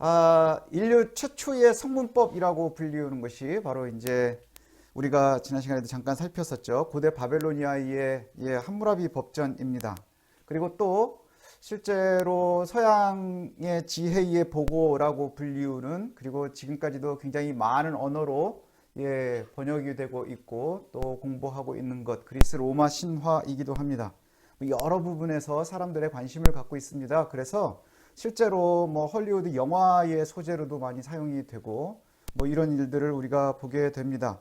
아, 인류 최초의 성문법이라고 불리우는 것이 바로 이제 우리가 지난 시간에도 잠깐 살폈었죠. 고대 바벨로니아의 예, 함무라비 법전입니다. 그리고 또 실제로 서양의 지혜의 보고라고 불리우는 그리고 지금까지도 굉장히 많은 언어로 예, 번역이 되고 있고 또 공부하고 있는 것 그리스 로마 신화이기도 합니다. 여러 부분에서 사람들의 관심을 갖고 있습니다. 그래서 실제로 뭐 헐리우드 영화의 소재로도 많이 사용이 되고 뭐 이런 일들을 우리가 보게 됩니다.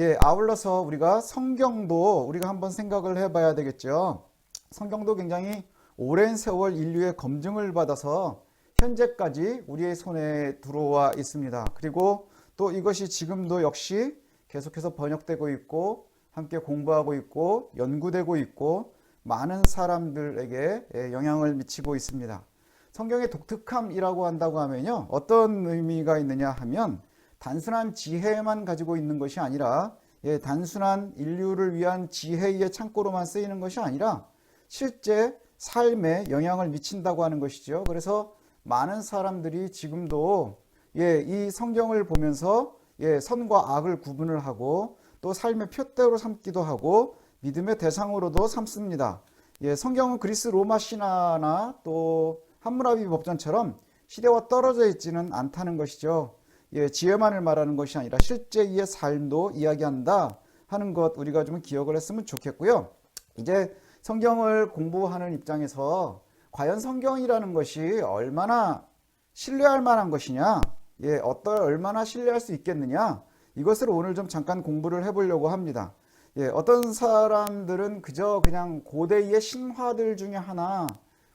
예, 아울러서 우리가 성경도 우리가 한번 생각을 해 봐야 되겠죠. 성경도 굉장히 오랜 세월 인류의 검증을 받아서 현재까지 우리의 손에 들어와 있습니다. 그리고 또 이것이 지금도 역시 계속해서 번역되고 있고 함께 공부하고 있고 연구되고 있고 많은 사람들에게 예, 영향을 미치고 있습니다. 성경의 독특함이라고 한다고 하면요. 어떤 의미가 있느냐 하면 단순한 지혜만 가지고 있는 것이 아니라 예, 단순한 인류를 위한 지혜의 창고로만 쓰이는 것이 아니라 실제 삶에 영향을 미친다고 하는 것이죠. 그래서 많은 사람들이 지금도 예, 이 성경을 보면서 예, 선과 악을 구분을 하고 또 삶의 표대로 삼기도 하고 믿음의 대상으로도 삼습니다. 예, 성경은 그리스 로마 신화나 또 함무라비 법전처럼 시대와 떨어져 있지는 않다는 것이죠. 예, 지혜만을 말하는 것이 아니라 실제의 삶도 이야기한다 하는 것 우리가 좀 기억을 했으면 좋겠고요. 이제 성경을 공부하는 입장에서 과연 성경이라는 것이 얼마나 신뢰할 만한 것이냐, 예, 어떨 얼마나 신뢰할 수 있겠느냐, 이것을 오늘 좀 잠깐 공부를 해보려고 합니다. 예, 어떤 사람들은 그저 그냥 고대의 신화들 중에 하나,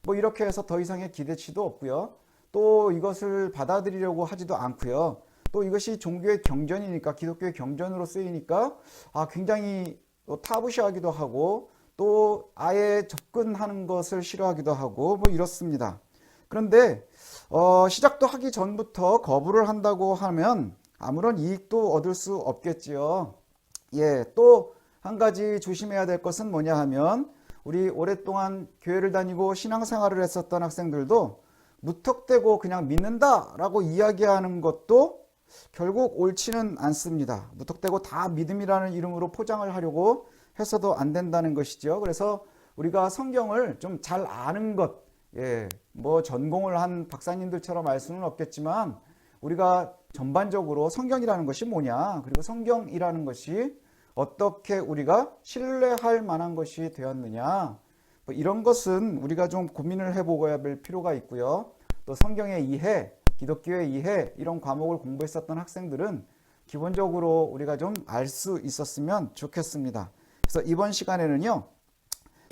뭐 이렇게 해서 더 이상의 기대치도 없고요. 또 이것을 받아들이려고 하지도 않고요. 또 이것이 종교의 경전이니까 기독교의 경전으로 쓰이니까 아 굉장히 또 타부시하기도 하고 또 아예 접근하는 것을 싫어하기도 하고 뭐 이렇습니다. 그런데 어, 시작도 하기 전부터 거부를 한다고 하면 아무런 이익도 얻을 수 없겠지요. 예, 또 한 가지 조심해야 될 것은 뭐냐 하면 우리 오랫동안 교회를 다니고 신앙생활을 했었던 학생들도 무턱대고 그냥 믿는다라고 이야기하는 것도 결국 옳지는 않습니다. 무턱대고 다 믿음이라는 이름으로 포장을 하려고 해서도 안 된다는 것이죠. 그래서 우리가 성경을 좀 잘 아는 것, 예, 뭐 전공을 한 박사님들처럼 알 수는 없겠지만 우리가 전반적으로 성경이라는 것이 뭐냐, 그리고 성경이라는 것이 어떻게 우리가 신뢰할 만한 것이 되었느냐, 뭐 이런 것은 우리가 좀 고민을 해보고야 할 필요가 있고요. 또 성경의 이해, 기독교의 이해 이런 과목을 공부했었던 학생들은 기본적으로 우리가 좀 알 수 있었으면 좋겠습니다. 그래서 이번 시간에는요,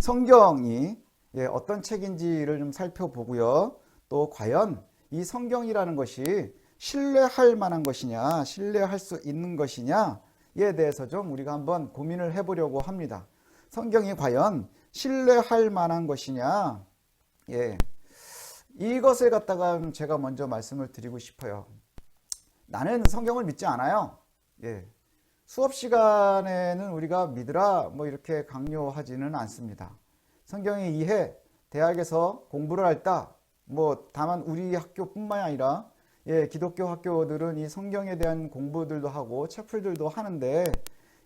성경이 예, 어떤 책인지를 좀 살펴보고요. 또 과연 이 성경이라는 것이 신뢰할 만한 것이냐, 신뢰할 수 있는 것이냐 에 대해서 좀 우리가 한번 고민을 해보려고 합니다. 성경이 과연 신뢰할 만한 것이냐, 예, 이것을 갖다가 제가 먼저 말씀을 드리고 싶어요. 나는 성경을 믿지 않아요. 예. 수업 시간에는 우리가 믿으라 뭐 이렇게 강요하지는 않습니다. 성경의 이해, 대학에서 공부를 할다. 뭐 다만 우리 학교뿐만이 아니라 예, 기독교 학교들은 이 성경에 대한 공부들도 하고 책풀들도 하는데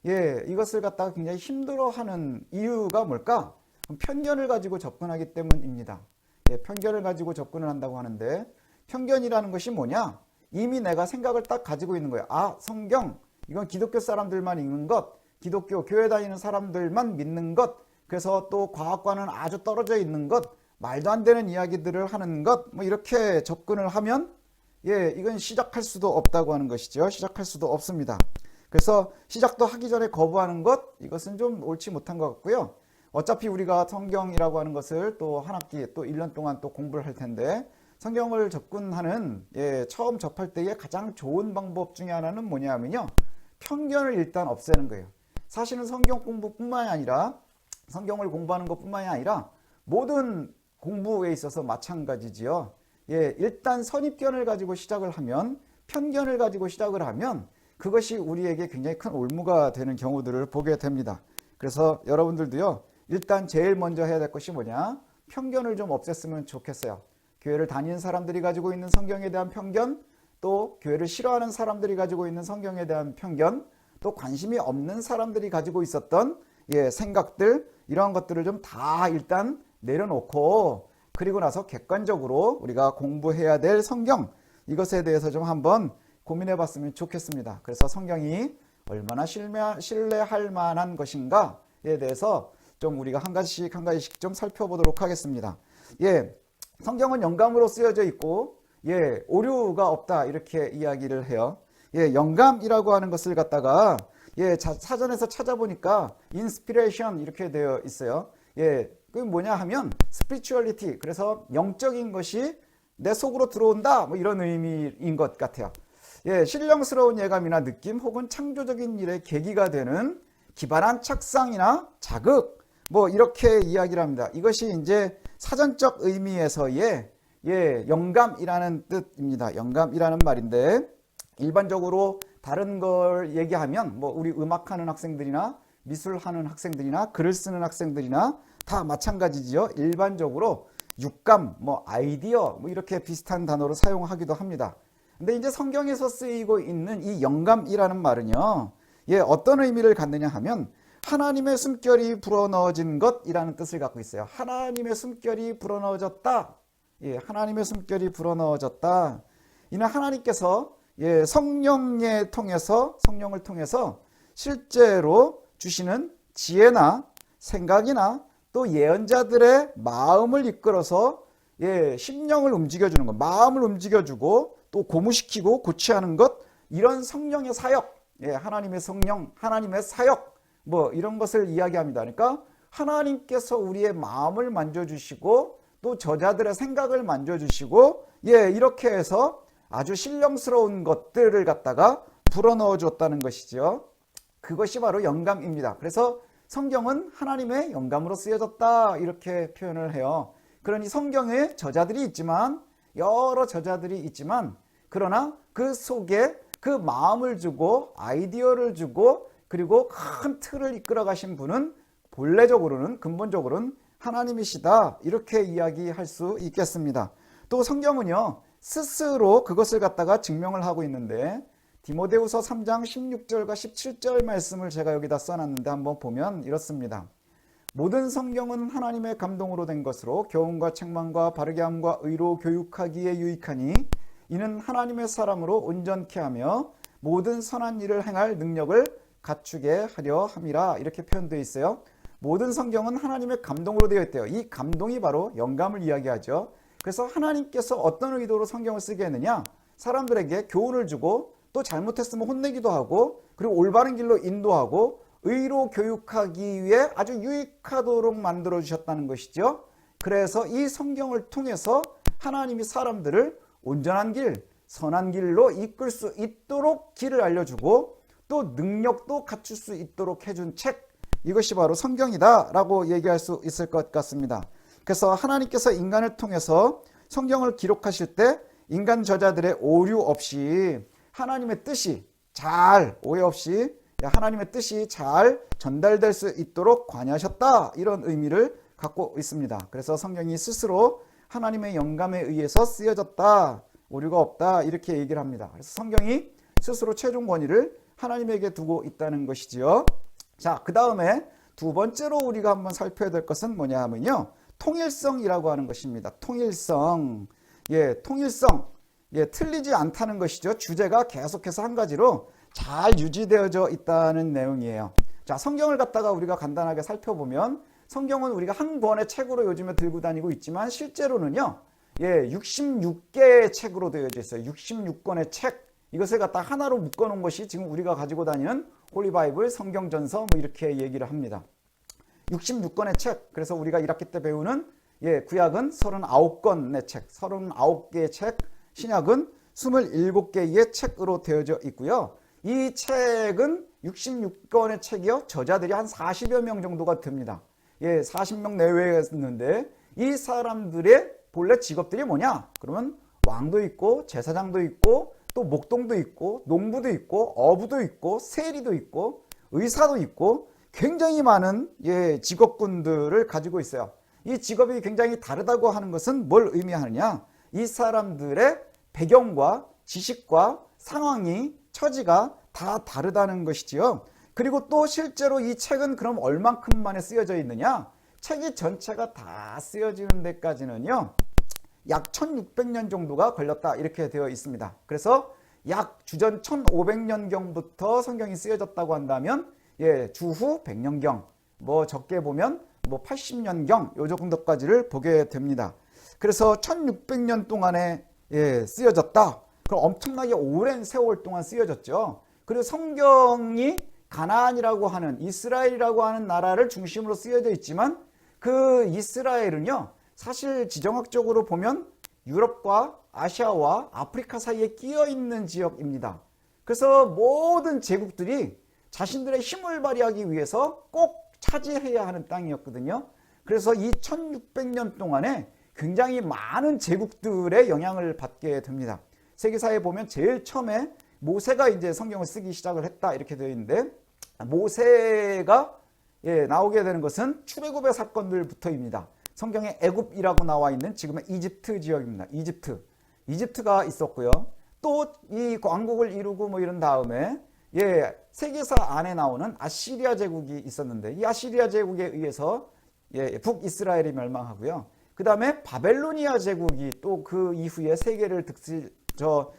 예, 이것을 갖다가 굉장히 힘들어하는 이유가 뭘까? 편견을 가지고 접근하기 때문입니다. 예, 편견을 가지고 접근을 한다고 하는데 편견이라는 것이 뭐냐? 이미 내가 생각을 딱 가지고 있는 거예요. 아, 성경 이건 기독교 사람들만 읽는 것, 기독교 교회 다니는 사람들만 믿는 것, 그래서 또 과학과는 아주 떨어져 있는 것, 말도 안 되는 이야기들을 하는 것, 뭐 이렇게 접근을 하면 예, 이건 시작할 수도 없다고 하는 것이죠. 시작할 수도 없습니다. 그래서 시작도 하기 전에 거부하는 것, 이것은 좀 옳지 못한 것 같고요. 어차피 우리가 성경이라고 하는 것을 또 한 학기 또 1년 동안 또 공부를 할 텐데 성경을 접근하는 예, 처음 접할 때의 가장 좋은 방법 중에 하나는 뭐냐면요. 편견을 일단 없애는 거예요. 사실은 성경 공부뿐만이 아니라 성경을 공부하는 것뿐만이 아니라 모든 공부에 있어서 마찬가지지요. 예, 일단 선입견을 가지고 시작을 하면 편견을 가지고 시작을 하면 그것이 우리에게 굉장히 큰 올무가 되는 경우들을 보게 됩니다. 그래서 여러분들도요. 일단 제일 먼저 해야 될 것이 뭐냐? 편견을 좀 없앴으면 좋겠어요. 교회를 다니는 사람들이 가지고 있는 성경에 대한 편견, 또 교회를 싫어하는 사람들이 가지고 있는 성경에 대한 편견, 또 관심이 없는 사람들이 가지고 있었던 예, 생각들 이러한 것들을 좀 다 일단 내려놓고 그리고 나서 객관적으로 우리가 공부해야 될 성경 이것에 대해서 좀 한번 고민해 봤으면 좋겠습니다. 그래서 성경이 얼마나 신뢰, 신뢰할 만한 것인가에 대해서 좀 우리가 한 가지씩 한 가지씩 좀 살펴보도록 하겠습니다. 예, 성경은 영감으로 쓰여져 있고 예, 오류가 없다 이렇게 이야기를 해요. 예, 영감이라고 하는 것을 갖다가 예, 자, 사전에서 찾아보니까 inspiration 이렇게 되어 있어요. 예, 그 뭐냐 하면 spirituality 그래서 영적인 것이 내 속으로 들어온다 뭐 이런 의미인 것 같아요. 예, 신령스러운 예감이나 느낌 혹은 창조적인 일의 계기가 되는 기발한 착상이나 자극 뭐 이렇게 이야기를 합니다. 이것이 이제 사전적 의미에서의 예, 영감이라는 뜻입니다. 영감이라는 말인데 일반적으로 다른 걸 얘기하면 뭐 우리 음악하는 학생들이나 미술하는 학생들이나 글을 쓰는 학생들이나 다 마찬가지지요. 일반적으로 육감, 뭐 아이디어 뭐 이렇게 비슷한 단어로 사용하기도 합니다. 근데 이제 성경에서 쓰이고 있는 이 영감이라는 말은요. 예, 어떤 의미를 갖느냐 하면 하나님의 숨결이 불어넣어진 것이라는 뜻을 갖고 있어요. 하나님의 숨결이 불어넣어졌다. 예, 하나님의 숨결이 불어넣어졌다. 이는 하나님께서 예, 성령에 통해서 성령을 통해서 실제로 주시는 지혜나 생각이나 또 예언자들의 마음을 이끌어서 예, 심령을 움직여주는 것, 마음을 움직여주고 또 고무시키고 고치하는 것 이런 성령의 사역, 예, 하나님의 성령, 하나님의 사역 뭐 이런 것을 이야기합니다. 그러니까 하나님께서 우리의 마음을 만져주시고 또 저자들의 생각을 만져주시고 예 이렇게 해서 아주 신령스러운 것들을 갖다가 불어넣어 줬다는 것이죠. 그것이 바로 영감입니다. 그래서 성경은 하나님의 영감으로 쓰여졌다 이렇게 표현을 해요. 그러니 성경에 저자들이 있지만 여러 저자들이 있지만 그러나 그 속에 그 마음을 주고 아이디어를 주고 그리고 큰 틀을 이끌어 가신 분은 본래적으로는 근본적으로는 하나님이시다 이렇게 이야기할 수 있겠습니다. 또 성경은요 스스로 그것을 갖다가 증명을 하고 있는데 디모데후서 3장 16절과 17절 말씀을 제가 여기다 써놨는데 한번 보면 이렇습니다. 모든 성경은 하나님의 감동으로 된 것으로 교훈과 책망과 바르게 함과 의로 교육하기에 유익하니 이는 하나님의 사람으로 온전케 하며 모든 선한 일을 행할 능력을 갖추게 하려 함이라 이렇게 표현되어 있어요. 모든 성경은 하나님의 감동으로 되어 있대요. 이 감동이 바로 영감을 이야기하죠. 그래서 하나님께서 어떤 의도로 성경을 쓰게 했느냐? 사람들에게 교훈을 주고 또 잘못했으면 혼내기도 하고 그리고 올바른 길로 인도하고 의로 교육하기 위해 아주 유익하도록 만들어 주셨다는 것이죠. 그래서 이 성경을 통해서 하나님이 사람들을 온전한 길, 선한 길로 이끌 수 있도록 길을 알려주고 또 능력도 갖출 수 있도록 해준 책 이것이 바로 성경이다라고 얘기할 수 있을 것 같습니다. 그래서 하나님께서 인간을 통해서 성경을 기록하실 때 인간 저자들의 오류 없이 하나님의 뜻이 잘 오해 없이 하나님의 뜻이 잘 전달될 수 있도록 관여하셨다 이런 의미를 갖고 있습니다. 그래서 성경이 스스로 하나님의 영감에 의해서 쓰여졌다 오류가 없다 이렇게 얘기를 합니다. 그래서 성경이 스스로 최종 권위를 하나님에게 두고 있다는 것이지요. 자, 그 다음에 두 번째로 우리가 한번 살펴야 될 것은 뭐냐 하면요. 통일성이라고 하는 것입니다. 통일성. 예, 통일성. 예, 틀리지 않다는 것이죠. 주제가 계속해서 한 가지로 잘 유지되어져 있다는 내용이에요. 자, 성경을 갖다가 우리가 간단하게 살펴보면 성경은 우리가 한 권의 책으로 요즘에 들고 다니고 있지만 실제로는요. 예, 66개의 책으로 되어져 있어요. 66권의 책. 이것을 갖다 하나로 묶어 놓은 것이 지금 우리가 가지고 다니는 홀리 바이블, 성경 전서 뭐 이렇게 얘기를 합니다. 66권의 책. 그래서 우리가 1학기 때 배우는 예, 구약은 39권의 책, 39개의 책, 신약은 27개의 책으로 되어져 있고요. 이 책은 66권의 책이요. 저자들이 한 40여 명 정도가 됩니다. 예, 40명 내외였는데 이 사람들의 본래 직업들이 뭐냐? 그러면 왕도 있고 제사장도 있고 또 목동도 있고 농부도 있고 어부도 있고 세리도 있고 의사도 있고 굉장히 많은 예, 직업군들을 가지고 있어요. 이 직업이 굉장히 다르다고 하는 것은 뭘 의미하느냐? 이 사람들의 배경과 지식과 상황이 처지가 다 다르다는 것이지요. 그리고 또 실제로 이 책은 그럼 얼만큼 만에 쓰여져 있느냐? 책이 전체가 다 쓰여지는 데까지는요. 약 1600년 정도가 걸렸다 이렇게 되어 있습니다. 그래서 약 주전 1500년경부터 성경이 쓰여졌다고 한다면 예, 주후 100년경 뭐 적게 보면 뭐 80년경 요 정도까지를 보게 됩니다. 그래서 1600년 동안에 예, 쓰여졌다. 그럼 엄청나게 오랜 세월 동안 쓰여졌죠. 그리고 성경이 가나안이라고 하는 이스라엘이라고 하는 나라를 중심으로 쓰여져 있지만 그 이스라엘은요. 사실 지정학적으로 보면 유럽과 아시아와 아프리카 사이에 끼어 있는 지역입니다. 그래서 모든 제국들이 자신들의 힘을 발휘하기 위해서 꼭 차지해야 하는 땅이었거든요. 그래서 이 1600년 동안에 굉장히 많은 제국들의 영향을 받게 됩니다. 세계사에 보면 제일 처음에 모세가 이제 성경을 쓰기 시작을 했다 이렇게 되어 있는데 모세가 예, 나오게 되는 것은 출애굽의 사건들부터입니다. 성경에 애굽이라고 나와 있는 지금의 이집트 지역입니다. 이집트. 이집트가 있었고요. 또 이 왕국을 이루고 뭐 이런 다음에 예, 세계사 안에 나오는 아시리아 제국이 있었는데 이 아시리아 제국에 의해서 예, 북이스라엘이 멸망하고요. 그 다음에 바벨로니아 제국이 또 그 이후에 세계를 득실, 저,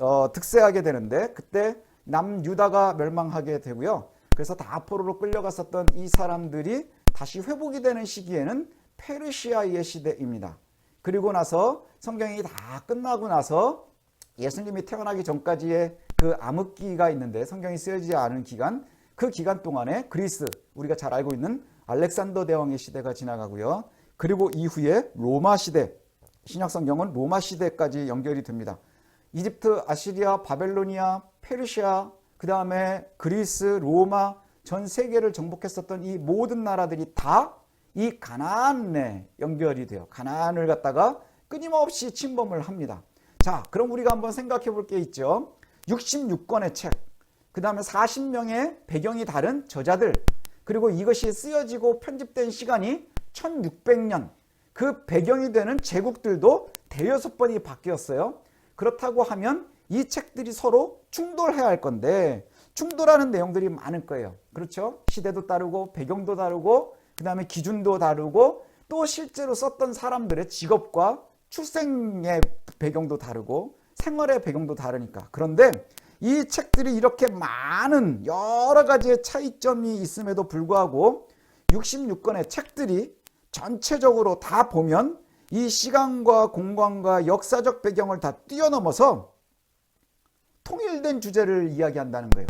어, 득세하게 되는데 그때 남유다가 멸망하게 되고요. 그래서 다포로로 끌려갔었던 이 사람들이 다시 회복이 되는 시기에는 페르시아의 시대입니다. 그리고 나서 성경이 다 끝나고 나서 예수님이 태어나기 전까지의 그 암흑기가 있는데 성경이 쓰여지지 않은 기간 그 기간 동안에 그리스 우리가 잘 알고 있는 알렉산더 대왕의 시대가 지나가고요. 그리고 이후에 로마 시대 신약 성경은 로마 시대까지 연결이 됩니다. 이집트, 아시리아, 바벨로니아, 페르시아, 그 다음에 그리스, 로마 전 세계를 정복했었던 이 모든 나라들이 다 이 가나안에 연결이 돼요. 가나안을 갖다가 끊임없이 침범을 합니다. 자, 그럼 우리가 한번 생각해 볼 게 있죠. 66권의 책, 그 다음에 40명의 배경이 다른 저자들, 그리고 이것이 쓰여지고 편집된 시간이 1600년, 그 배경이 되는 제국들도 대여섯 번이 바뀌었어요. 그렇다고 하면 이 책들이 서로 충돌해야 할 건데 충돌하는 내용들이 많을 거예요. 그렇죠? 시대도 다르고 배경도 다르고 그 다음에 기준도 다르고 또 실제로 썼던 사람들의 직업과 출생의 배경도 다르고 생활의 배경도 다르니까. 그런데 이 책들이 이렇게 많은 여러 가지의 차이점이 있음에도 불구하고 66권의 책들이 전체적으로 다 보면 이 시간과 공간과 역사적 배경을 다 뛰어넘어서 통일된 주제를 이야기한다는 거예요.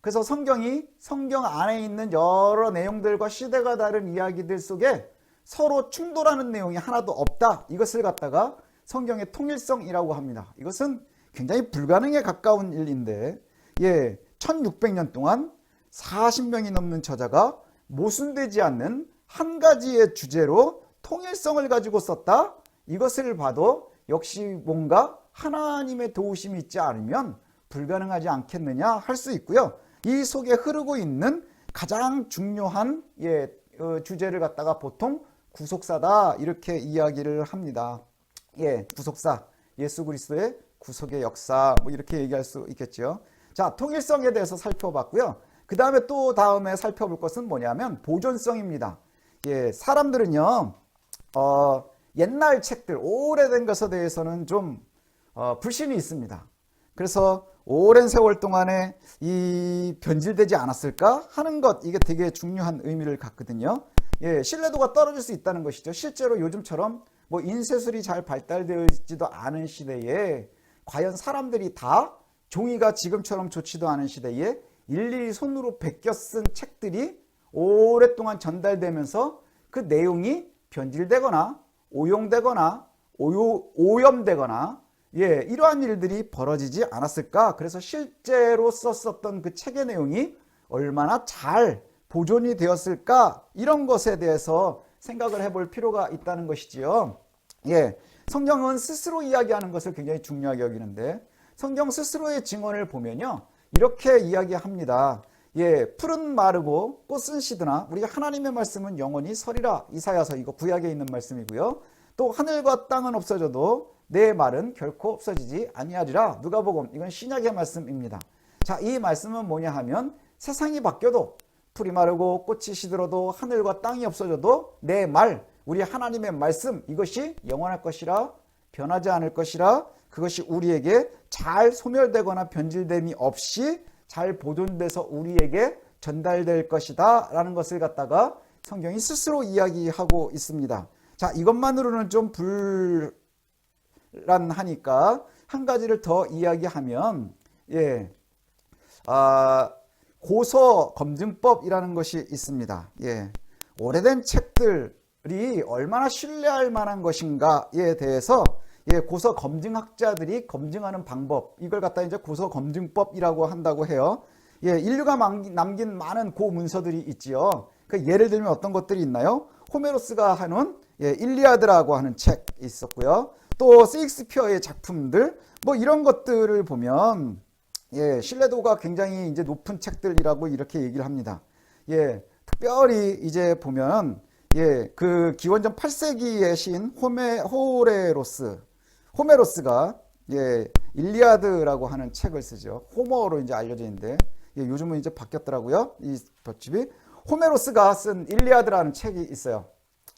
그래서 성경이 성경 안에 있는 여러 내용들과 시대가 다른 이야기들 속에 서로 충돌하는 내용이 하나도 없다. 이것을 갖다가 성경의 통일성이라고 합니다. 이것은 굉장히 불가능에 가까운 일인데, 예, 1600년 동안 40명이 넘는 저자가 모순되지 않는 한 가지의 주제로 통일성을 가지고 썼다. 이것을 봐도 역시 뭔가 하나님의 도우심이 있지 않으면 불가능하지 않겠느냐 할 수 있고요. 이 속에 흐르고 있는 가장 중요한 예, 어, 주제를 갖다가 보통 구속사다 이렇게 이야기를 합니다. 예, 구속사 예수 그리스도의 구속의 역사 뭐 이렇게 얘기할 수 있겠죠. 자, 통일성에 대해서 살펴봤고요. 그 다음에 또 다음에 살펴볼 것은 뭐냐면 보존성입니다. 예, 사람들은요, 어, 옛날 책들, 오래된 것에 대해서는 좀 어, 불신이 있습니다. 그래서 오랜 세월 동안에 이 변질되지 않았을까 하는 것 이게 되게 중요한 의미를 갖거든요. 예, 신뢰도가 떨어질 수 있다는 것이죠. 실제로 요즘처럼 뭐 인쇄술이 잘 발달되어 있지도 않은 시대에 과연 사람들이 다 종이가 지금처럼 좋지도 않은 시대에 일일이 손으로 베껴 쓴 책들이 오랫동안 전달되면서 그 내용이 변질되거나 오용되거나 오요, 오염되거나 예, 이러한 일들이 벌어지지 않았을까? 그래서 실제로 썼었던 그 책의 내용이 얼마나 잘 보존이 되었을까? 이런 것에 대해서 생각을 해볼 필요가 있다는 것이지요. 예, 성경은 스스로 이야기하는 것을 굉장히 중요하게 여기는데 성경 스스로의 증언을 보면요. 이렇게 이야기합니다. 예, 풀은 마르고 꽃은 시드나 우리 하나님의 말씀은 영원히 서리라. 이사야서 이거 구약에 있는 말씀이고요. 또 하늘과 땅은 없어져도 내 말은 결코 없어지지 아니하리라. 누가복음 이건 신약의 말씀입니다. 자, 이 말씀은 뭐냐 하면 세상이 바뀌어도 풀이 마르고 꽃이 시들어도 하늘과 땅이 없어져도 내 말, 우리 하나님의 말씀 이것이 영원할 것이라 변하지 않을 것이라 그것이 우리에게 잘 소멸되거나 변질됨이 없이 잘 보존돼서 우리에게 전달될 것이다 라는 것을 갖다가 성경이 스스로 이야기하고 있습니다. 자, 이것만으로는 좀 불안하니까 한 가지를 더 이야기하면 예. 아, 고서 검증법이라는 것이 있습니다. 예. 오래된 책들이 얼마나 신뢰할 만한 것인가에 대해서 예, 고서 검증학자들이 검증하는 방법 이걸 갖다 이제 고서 검증법이라고 한다고 해요. 예, 인류가 남긴 많은 고 문서들이 있지요. 그 예를 들면 어떤 것들이 있나요? 호메로스가 하는 예, 일리아드라고 하는 책 있었고요. 또 세익스피어의 작품들 뭐 이런 것들을 보면 예, 신뢰도가 굉장히 이제 높은 책들이라고 이렇게 얘기를 합니다. 예, 특별히 이제 보면 예, 그 기원전 8세기의 신 호메 호레로스 호메로스가 예, 일리아드라고 하는 책을 쓰죠. 호머로 이제 알려져 있는데 예, 요즘은 이제 바뀌었더라고요. 이 법집이 호메로스가 쓴 일리아드라는 책이 있어요.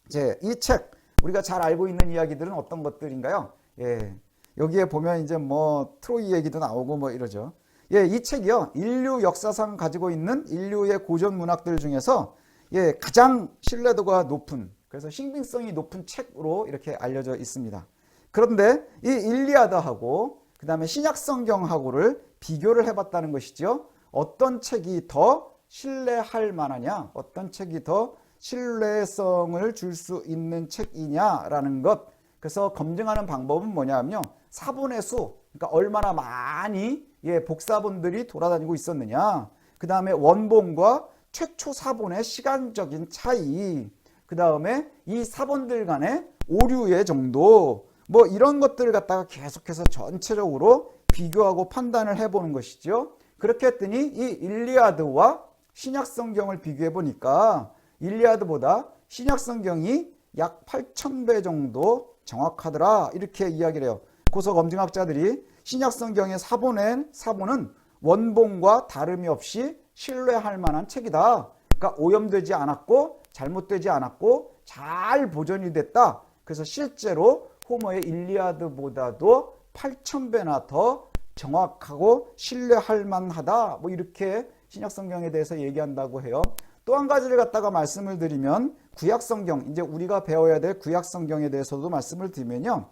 이제 이 책 우리가 잘 알고 있는 이야기들은 어떤 것들인가요? 예. 여기에 보면 이제 뭐 트로이 얘기도 나오고 뭐 이러죠. 예, 이 책이요. 인류 역사상 가지고 있는 인류의 고전 문학들 중에서 예, 가장 신뢰도가 높은 그래서 신빙성이 높은 책으로 이렇게 알려져 있습니다. 그런데 이 일리아드하고 그 다음에 신약 성경하고를 비교를 해 봤다는 것이죠. 어떤 책이 더 신뢰할 만하냐? 어떤 책이 더 신뢰성을 줄 수 있는 책이냐라는 것. 그래서 검증하는 방법은 뭐냐면요. 사본의 수, 그러니까 얼마나 많이 예, 복사본들이 돌아다니고 있었느냐. 그 다음에 원본과 최초 사본의 시간적인 차이. 그 다음에 이 사본들 간의 오류의 정도. 뭐 이런 것들을 갖다가 계속해서 전체적으로 비교하고 판단을 해보는 것이죠. 그렇게 했더니 이 일리아드와 신약 성경을 비교해 보니까 일리아드보다 신약 성경이 약 8,000배 정도 정확하더라. 이렇게 이야기를 해요. 고서 검증학자들이 신약 성경의 사본엔 사본은 원본과 다름이 없이 신뢰할 만한 책이다. 그러니까 오염되지 않았고 잘못되지 않았고 잘 보존이 됐다. 그래서 실제로 호모의 일리아드보다도 8,000배나 더 정확하고 신뢰할 만하다. 뭐 이렇게 신약 성경에 대해서 얘기한다고 해요. 또 한 가지를 갖다가 말씀을 드리면 구약 성경, 이제 우리가 배워야 될 구약 성경에 대해서도 말씀을 드리면요.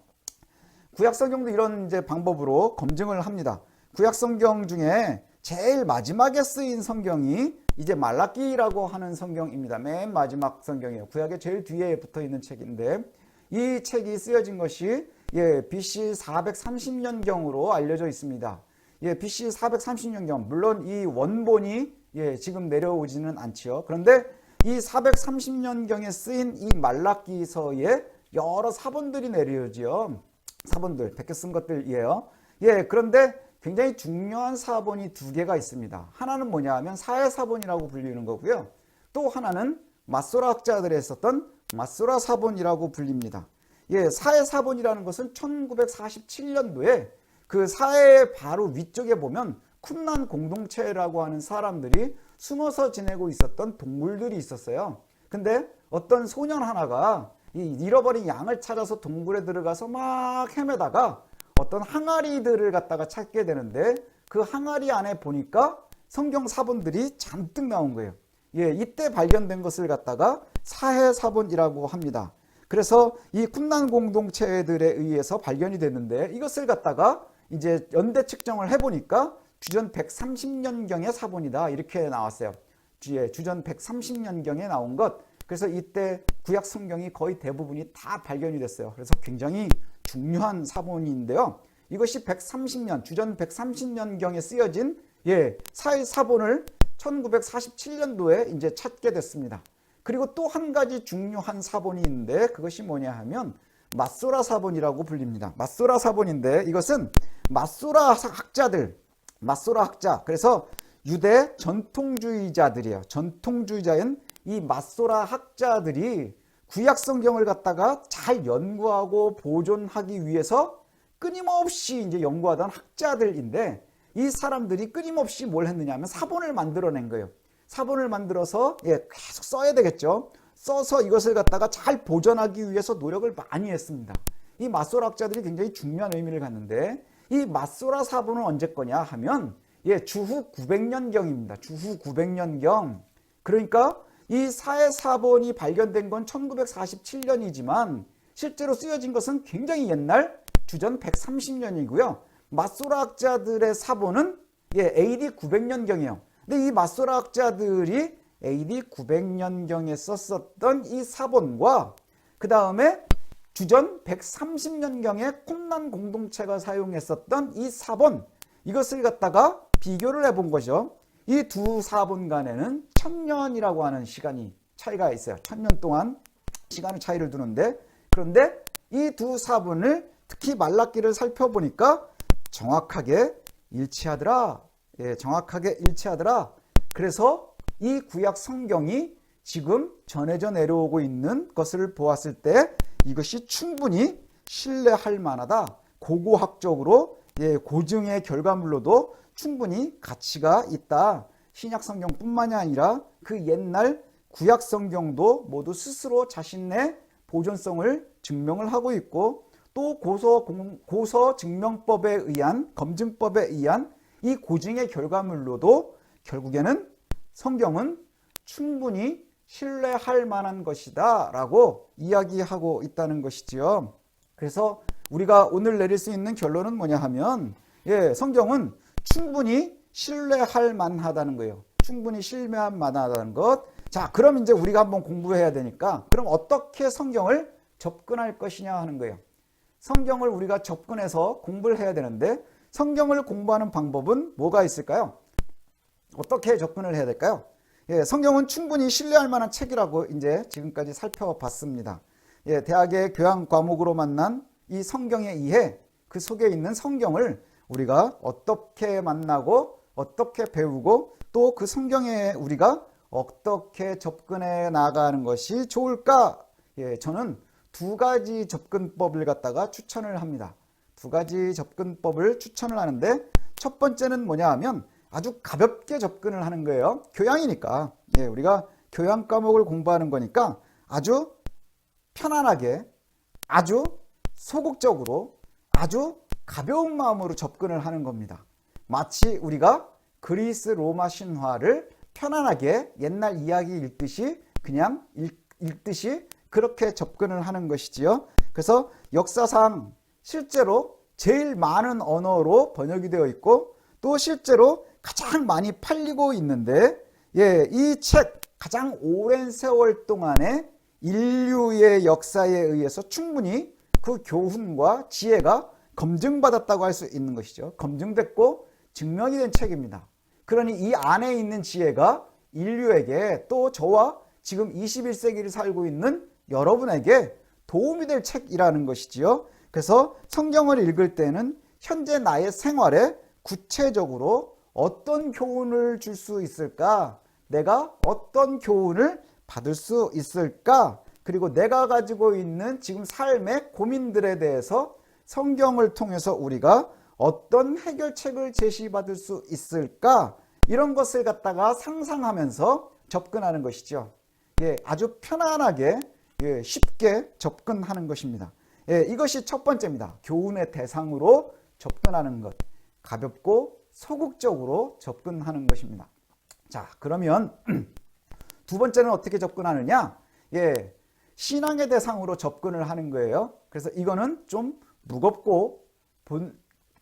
구약 성경도 이런 이제 방법으로 검증을 합니다. 구약 성경 중에 제일 마지막에 쓰인 성경이 이제 말라기라고 하는 성경입니다. 맨 마지막 성경이에요. 구약의 제일 뒤에 붙어 있는 책인데 이 책이 쓰여진 것이 예, BC 430년경으로 알려져 있습니다. 예, BC 430년경. 물론 이 원본이 예, 지금 내려오지는 않지요. 그런데 이 430년경에 쓰인 이 말라기서에 여러 사본들이 내려오지요. 사본들, 베껴 쓴 것들이에요. 예, 그런데 굉장히 중요한 사본이 두 개가 있습니다. 하나는 뭐냐 하면 사회사본이라고 불리는 거고요. 또 하나는 마소라 학자들이 썼던 마소라 사본이라고 불립니다. 예, 사회 사본이라는 것은 1947년도에 그 사회 바로 위쪽에 보면 쿰난 공동체라고 하는 사람들이 숨어서 지내고 있었던 동물들이 있었어요. 근데 어떤 소년 하나가 이 잃어버린 양을 찾아서 동굴에 들어가서 막 헤매다가 어떤 항아리들을 갖다가 찾게 되는데 그 항아리 안에 보니까 성경 사본들이 잔뜩 나온 거예요. 예, 이때 발견된 것을 갖다가 사해 사본이라고 합니다. 그래서 이 쿰난 공동체들에 의해서 발견이 됐는데 이것을 갖다가 이제 연대 측정을 해보니까 주전 130년경의 사본이다 이렇게 나왔어요. 뒤에 주전 130년경에 나온 것. 그래서 이때 구약 성경이 거의 대부분이 다 발견이 됐어요. 그래서 굉장히 중요한 사본인데요. 이것이 130년, 주전 130년경에 쓰여진 예, 사회 사본을 1947년도에 이제 찾게 됐습니다. 그리고 또 한 가지 중요한 사본이 있는데 그것이 뭐냐 하면 마소라 사본이라고 불립니다. 마소라 사본인데 이것은 마소라 학자들, 마소라 학자. 그래서 유대 전통주의자들이에요. 전통주의자인 이 마소라 학자들이 구약 성경을 갖다가 잘 연구하고 보존하기 위해서 끊임없이 이제 연구하던 학자들인데 이 사람들이 끊임없이 뭘 했느냐 하면 사본을 만들어낸 거예요. 사본을 만들어서 예, 계속 써야 되겠죠. 써서 이것을 갖다가 잘 보존하기 위해서 노력을 많이 했습니다. 이 마소라 학자들이 굉장히 중요한 의미를 갖는데 이 마소라 사본은 언제 거냐 하면 예, 주후 900년경입니다. 주후 900년경. 그러니까 이 사회 사본이 발견된 건 1947년이지만 실제로 쓰여진 것은 굉장히 옛날 주전 130년이고요. 마소라 학자들의 사본은 예, AD 900년경이에요. 근데 이 마소라 학자들이 AD 900년경에 썼었던 이 사본과 그 다음에 주전 130년경에 콤난 공동체가 사용했었던 이 사본 이것을 갖다가 비교를 해본 거죠. 이 두 사본 간에는 천년이라고 하는 시간이 차이가 있어요. 천년 동안 시간의 차이를 두는데 그런데 이 두 사본을 특히 말라기를 살펴보니까 정확하게 일치하더라. 예, 정확하게 일치하더라. 그래서 이 구약 성경이 지금 전해져 내려오고 있는 것을 보았을 때 이것이 충분히 신뢰할 만하다. 고고학적으로 예, 고증의 결과물로도 충분히 가치가 있다. 신약 성경뿐만이 아니라 그 옛날 구약 성경도 모두 스스로 자신의 보존성을 증명을 하고 있고 또 고서 공- 고서 증명법에 의한 검증법에 의한 이 고증의 결과물로도 결국에는 성경은 충분히 신뢰할 만한 것이다 라고 이야기하고 있다는 것이지요. 그래서 우리가 오늘 내릴 수 있는 결론은 뭐냐 하면 예, 성경은 충분히 신뢰할 만하다는 거예요. 충분히 신뢰할 만하다는 것. 자, 그럼 이제 우리가 한번 공부해야 되니까 그럼 어떻게 성경을 접근할 것이냐 하는 거예요. 성경을 우리가 접근해서 공부를 해야 되는데 성경을 공부하는 방법은 뭐가 있을까요? 어떻게 접근을 해야 될까요? 예, 성경은 충분히 신뢰할 만한 책이라고 이제 지금까지 살펴봤습니다. 예, 대학의 교양 과목으로 만난 이 성경에 의해 그 속에 있는 성경을 우리가 어떻게 만나고 어떻게 배우고 또 그 성경에 우리가 어떻게 접근해 나가는 것이 좋을까? 예, 저는 두 가지 접근법을 갖다가 추천을 합니다. 두 가지 접근법을 추천을 하는데 첫 번째는 뭐냐 하면 아주 가볍게 접근을 하는 거예요. 교양이니까. 예, 우리가 교양 과목을 공부하는 거니까 아주 편안하게 아주 소극적으로 아주 가벼운 마음으로 접근을 하는 겁니다. 마치 우리가 그리스 로마 신화를 편안하게 옛날 이야기 읽듯이 그냥 읽, 읽듯이 그렇게 접근을 하는 것이지요. 그래서 역사상 실제로 제일 많은 언어로 번역이 되어 있고 또 실제로 가장 많이 팔리고 있는데 예, 이 책 가장 오랜 세월 동안에 인류의 역사에 의해서 충분히 그 교훈과 지혜가 검증받았다고 할 수 있는 것이죠. 검증됐고 증명이 된 책입니다. 그러니 이 안에 있는 지혜가 인류에게 또 저와 지금 21세기를 살고 있는 여러분에게 도움이 될 책이라는 것이지요. 그래서 성경을 읽을 때는 현재 나의 생활에 구체적으로 어떤 교훈을 줄 수 있을까? 내가 어떤 교훈을 받을 수 있을까? 그리고 내가 가지고 있는 지금 삶의 고민들에 대해서 성경을 통해서 우리가 어떤 해결책을 제시받을 수 있을까? 이런 것을 갖다가 상상하면서 접근하는 것이죠. 예, 아주 편안하게 예, 쉽게 접근하는 것입니다. 예, 이것이 첫 번째입니다. 교훈의 대상으로 접근하는 것. 가볍고 소극적으로 접근하는 것입니다. 자, 그러면 두 번째는 어떻게 접근하느냐? 예, 신앙의 대상으로 접근을 하는 거예요. 그래서 이거는 좀 무겁고 본,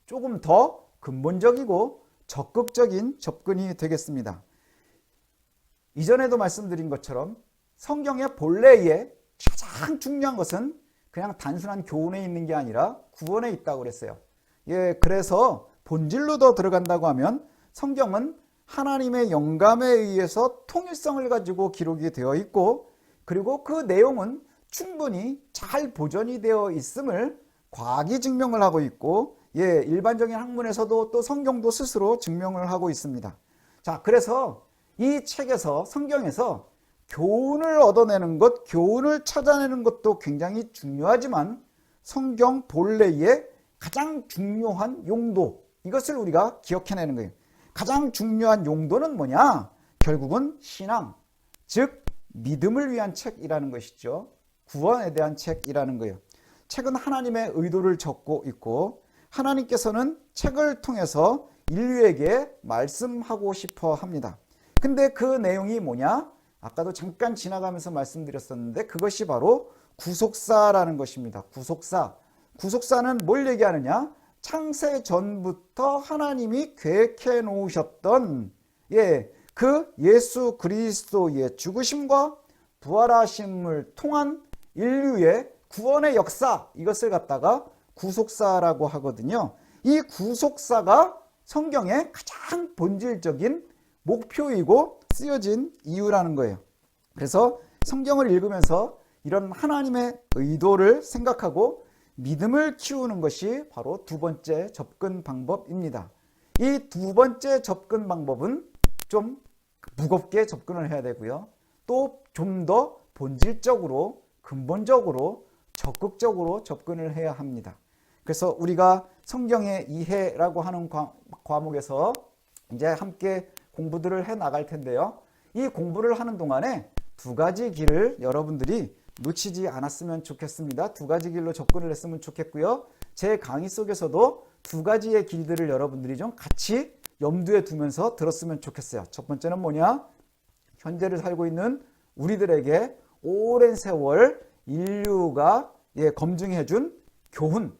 조금 더 근본적이고 적극적인 접근이 되겠습니다. 이전에도 말씀드린 것처럼 성경의 본래에 가장 중요한 것은 그냥 단순한 교훈에 있는 게 아니라 구원에 있다고 그랬어요. 예, 그래서 본질로 더 들어간다고 하면 성경은 하나님의 영감에 의해서 통일성을 가지고 기록이 되어 있고 그리고 그 내용은 충분히 잘 보존이 되어 있음을 과학이 증명을 하고 있고 예, 일반적인 학문에서도 또 성경도 스스로 증명을 하고 있습니다. 자, 그래서 이 책에서 성경에서 교훈을 얻어내는 것, 교훈을 찾아내는 것도 굉장히 중요하지만 성경 본래에 가장 중요한 용도 이것을 우리가 기억해내는 거예요. 가장 중요한 용도는 뭐냐? 결국은 신앙, 즉 믿음을 위한 책이라는 것이죠. 구원에 대한 책이라는 거예요. 책은 하나님의 의도를 적고 있고 하나님께서는 책을 통해서 인류에게 말씀하고 싶어 합니다. 근데 그 내용이 뭐냐? 아까도 잠깐 지나가면서 말씀드렸었는데 그것이 바로 구속사라는 것입니다. 구속사. 구속사는 뭘 얘기하느냐? 창세 전부터 하나님이 계획해 놓으셨던 예, 그 예수 그리스도의 죽으심과 부활하심을 통한 인류의 구원의 역사 이것을 갖다가 구속사라고 하거든요. 이 구속사가 성경의 가장 본질적인 목표이고 쓰여진 이유라는 거예요. 그래서 성경을 읽으면서 이런 하나님의 의도를 생각하고 믿음을 키우는 것이 바로 두 번째 접근 방법입니다. 이 두 번째 접근 방법은 좀 무겁게 접근을 해야 되고요. 또 좀 더 본질적으로 근본적으로 적극적으로 접근을 해야 합니다. 그래서 우리가 성경의 이해라고 하는 과, 과목에서 이제 함께 공부들을 해 나갈 텐데요. 이 공부를 하는 동안에 두 가지 길을 여러분들이 놓치지 않았으면 좋겠습니다. 두 가지 길로 접근을 했으면 좋겠고요. 제 강의 속에서도 두 가지의 길들을 여러분들이 좀 같이 염두에 두면서 들었으면 좋겠어요. 첫 번째는 뭐냐? 현재를 살고 있는 우리들에게 오랜 세월 인류가 예, 검증해 준 교훈.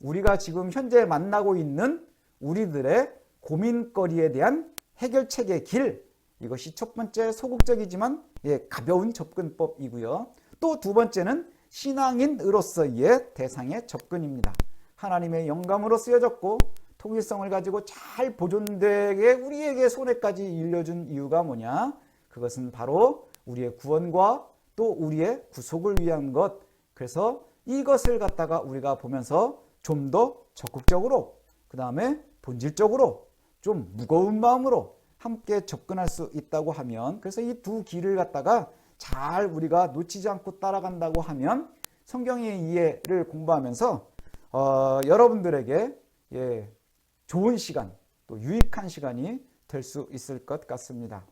우리가 지금 현재 만나고 있는 우리들의 고민거리에 대한 해결책의 길. 이것이 첫 번째 소극적이지만 예, 가벼운 접근법이고요. 또 두 번째는 신앙인으로서의 대상의 접근입니다. 하나님의 영감으로 쓰여졌고 통일성을 가지고 잘 보존되게 우리에게 손에까지 일려준 이유가 뭐냐? 그것은 바로 우리의 구원과 또 우리의 구속을 위한 것. 그래서 이것을 갖다가 우리가 보면서 좀 더 적극적으로 그 다음에 본질적으로 좀 무거운 마음으로 함께 접근할 수 있다고 하면 그래서 이 두 길을 갖다가 잘 우리가 놓치지 않고 따라간다고 하면 성경의 이해를 공부하면서 어, 여러분들에게 예, 좋은 시간 또 유익한 시간이 될 수 있을 것 같습니다.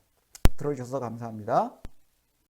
들어주셔서 감사합니다.